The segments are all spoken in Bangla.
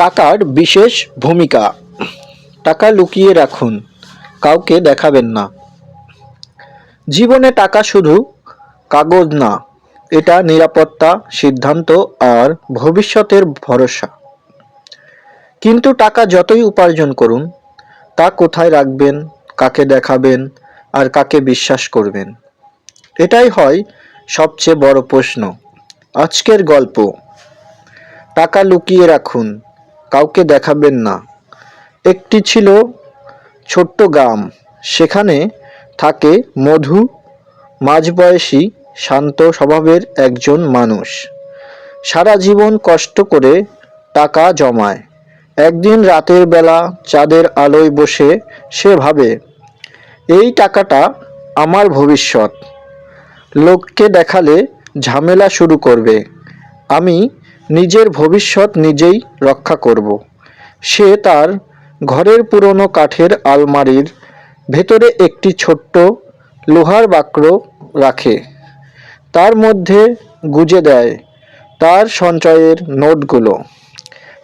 টাকার বিশেষ ভূমিকা। টাকা লুকিয়ে রাখুন, কাউকে দেখাবেন না। জীবনে টাকা শুধু কাগজ না, এটা নিরাপত্তা, সিদ্ধান্ত আর ভবিষ্যতের ভরসা। কিন্তু টাকা যতই উপার্জন করুন, তা কোথায় রাখবেন, কাকে দেখাবেন আর কাকে বিশ্বাস করবেন? এটাই হয় সবচেয়ে বড় প্রশ্ন। আজকের গল্প। টাকা লুকিয়ে রাখুন কাউকে দেখাবেন না। একটি ছিল ছোট্ট গ্রাম। সেখানে থাকে মধু। মাঝবয়সী, শান্ত স্বভাবের একজন মানুষ। সারা জীবন কষ্ট করে টাকা জমায়। একদিন রাতের বেলা চাঁদের আলোয় বসে সে ভাবে, এই টাকাটা আমার ভবিষ্যৎ। লোককে দেখালে ঝামেলা শুরু করবে। আমি নিজের ভবিষ্যৎ নিজেই রক্ষা করব। সে তার ঘরের পুরনো কাঠের আলমারির ভেতরে একটি ছোট্ট লোহার বাক্র রাখে। তার মধ্যে গুজে দেয় তার সঞ্চয়ের নোটগুলো।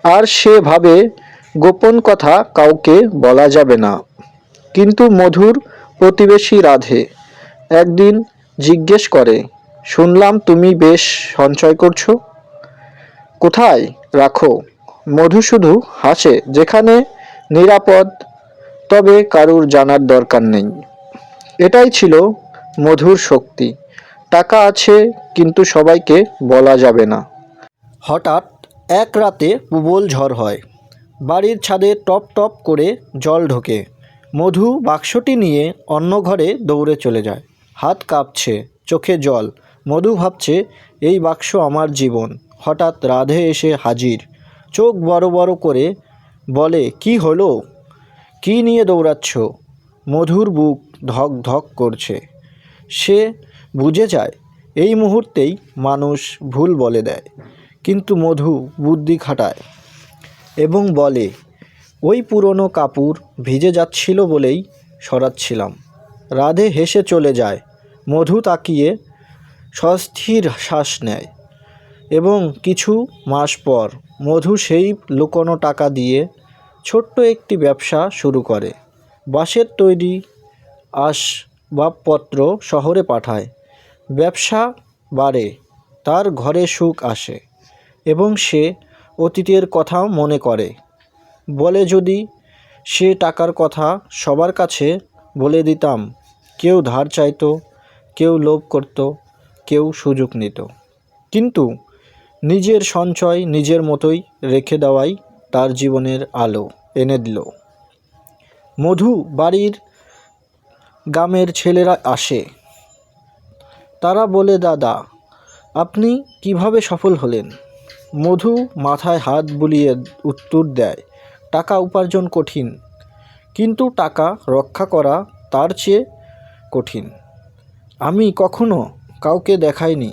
আর সে ভাবে গোপন কথা কাউকে বলা যাবে না। কিন্তু মধুর প্রতিবেশী রাধে একদিন জিজ্ঞেস করে, শুনলাম তুমি বেশ সঞ্চয় করছ? কোথায়? রাখো। মধু শুধু হাসে, যেখানে নিরাপদ, তবে কারুর জানার দরকার নেই। এটাই ছিল মধুর শক্তি। টাকা আছে, কিন্তু সবাইকে বলা যাবে না। হঠাৎ এক রাতে প্রবল ঝড় হয়। বাড়ির ছাদে টপ টপ করে জল ঢোকে। মধু বাক্সটি নিয়ে অন্য ঘরে দৌড়ে চলে যায়। হাত কাঁপছে, চোখে জল। মধু ভাবছে, এই বাক্স আমার জীবন। হঠাৎ রাধে এসে হাজির। চোখ বড় বড় করে বলে, কি হলো? কি নিয়ে দৌড়াচ্ছ? মধুর বুক ধক ধক করছে। সে বুঝে যায়, এই মুহূর্তেই মানুষ ভুল বলে দেয়। কিন্তু মধু বুদ্ধি খাটায় এবং বলে, ওই পুরনো কাপড় ভিজে যাচ্ছিল বলেই সরাচ্ছিলাম। রাধে হেসে চলে যায়। মধু তাকিয়ে সস্থির শ্বাস নেয়। এবং কিছু মাস পর মধু সেই লুকোনো টাকা দিয়ে ছোট্ট একটি ব্যবসা শুরু করে। বাঁশের তৈরি আসবাবপত্র শহরে পাঠায়। ব্যবসা বাড়ে, তার ঘরে সুখ আসে এবং সে অতীতের কথা মনে করে। বলে, যদি সে টাকার কথা সবার কাছে বলে দিতাম, কেউ ধার চাইতো, কেউ লোভ করত, কেউ সুযোগ নিত। কিন্তু নিজের সঞ্চয় নিজের মতোই রেখে দেওয়াই তার জীবনের আলো, এনে দিল। মধু বাড়ির গ্রামের ছেলেরা আসে। তারা বলে, দাদা, আপনি কীভাবে সফল হলেন? মধু মাথায় হাত বুলিয়ে উত্তর দেয়, টাকা উপার্জন কঠিন, কিন্তু টাকা রক্ষা করা তার চেয়ে কঠিন। আমি কখনো কাউকে দেখাইনি,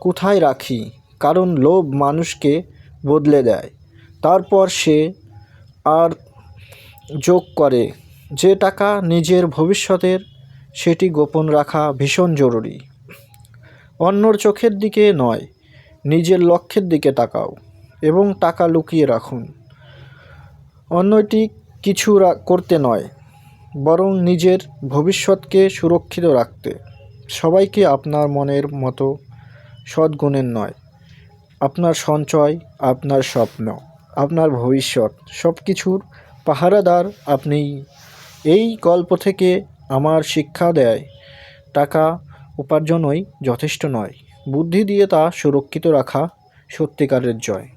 কোথায় রাখি? কারণ লোভ মানুষকে বদলে দেয়। তারপর সে আর যোগ করে। যে টাকা নিজের ভবিষ্যতের, সেটি গোপন রাখা ভীষণ জরুরি। অন্যর চোখের দিকে নয়, নিজের লক্ষ্যের দিকে তাকাও এবং টাকা লুকিয়ে রাখুন। অন্যটি কিছু করতে নয়, বরং নিজের ভবিষ্যৎকে সুরক্ষিত রাখতে। সবাইকে আপনার মনের মতো সদ্গুণের নয়। আপনার সঞ্চয়, আপনার স্বপ্ন, আপনার ভবিষ্যৎ সব কিছুর পাহারাদার আপনি। এই গল্প থেকে আমার শিক্ষা দেয়, টাকা উপার্জনই যথেষ্ট নয়। বুদ্ধি দিয়ে তা সুরক্ষিত রাখা সত্যিকারের জয়।